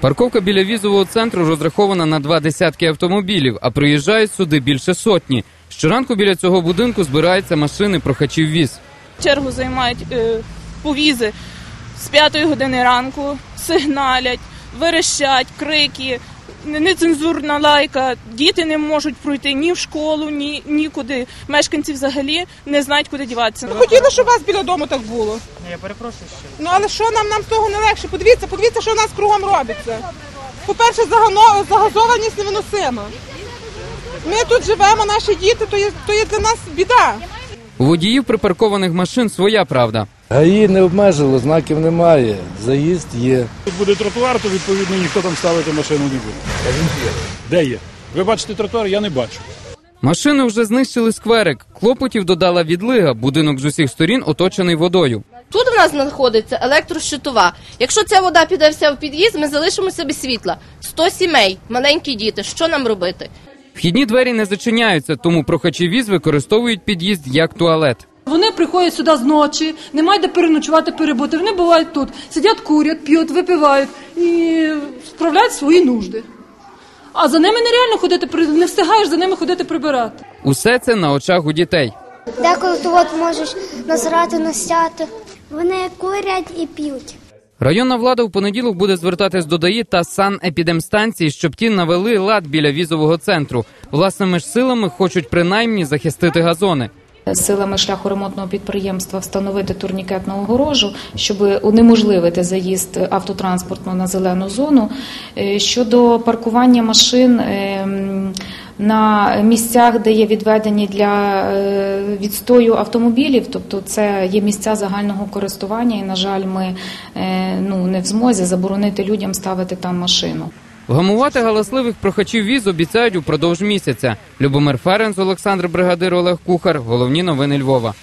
Парковка біля візового центру розрахована на два десятки автомобілів, а приїжджають сюди більше сотні. Щоранку біля цього будинку збираються машини прохачів віз. Чергу займають е, повізи з п'ятої години ранку, сигналять, верещать, крики, нецензурна лайка. Діти не можуть пройти ні в школу, ні нікуди. Мешканці взагалі не знають, куди діватися. Ми хотіли, щоб у вас біля дому так було. Я перепрошую ще. Ну але що нам нам з того не легше? Подивіться, подивіться, що у нас кругом робиться. По-перше, загано- загазованість невиносима. Ми тут живемо, наші діти, то є, то є для нас біда. У водіїв припаркованих машин своя правда. ГАІ не обмежило, знаків немає. Заїзд є. Тут буде тротуар, то відповідно ніхто там ставити машину не буде. Де є? Ви бачите тротуар, я не бачу. Машини вже знищили скверик. Клопотів додала відлига. Будинок з усіх сторін оточений водою. Тут в нас знаходиться електрощитова. Якщо ця вода піде вся в під'їзд, ми залишимося без світла. 100 сімей, маленькі діти. Що нам робити? Вхідні двері не зачиняються, тому прохачі віз використовують під'їзд як туалет. Вони приходять сюди зночі, немає де переночувати, перебути. Вони бувають тут, сидять, курять, п'ють, випивають і справляють свої нужди. А за ними нереально ходити, не встигаєш за ними ходити прибирати. Усе це на очах у дітей. Деколи ти от можеш назирати на стяти. Вони курять і п'ють. Районна влада в понеділок буде звертатись до ДАІ та санепідемстанції, щоб ті навели лад біля візового центру. Власними ж силами хочуть принаймні захистити газони. Силами шляхоремонтного підприємства встановити турнікетну огорожу, щоб унеможливити заїзд автотранспорту на зелену зону. Е, Щодо паркування машин е, на місцях, де є відведені для е, відстою автомобілів, тобто це є місця загального користування, і на жаль, ми ну не в змозі заборонити людям ставити там машину. Вгамувати галасливих прохачів віз обіцяють упродовж місяця. Любомир Ференц, Олександр Бригадир, Олег Кухар. Головні новини Львова.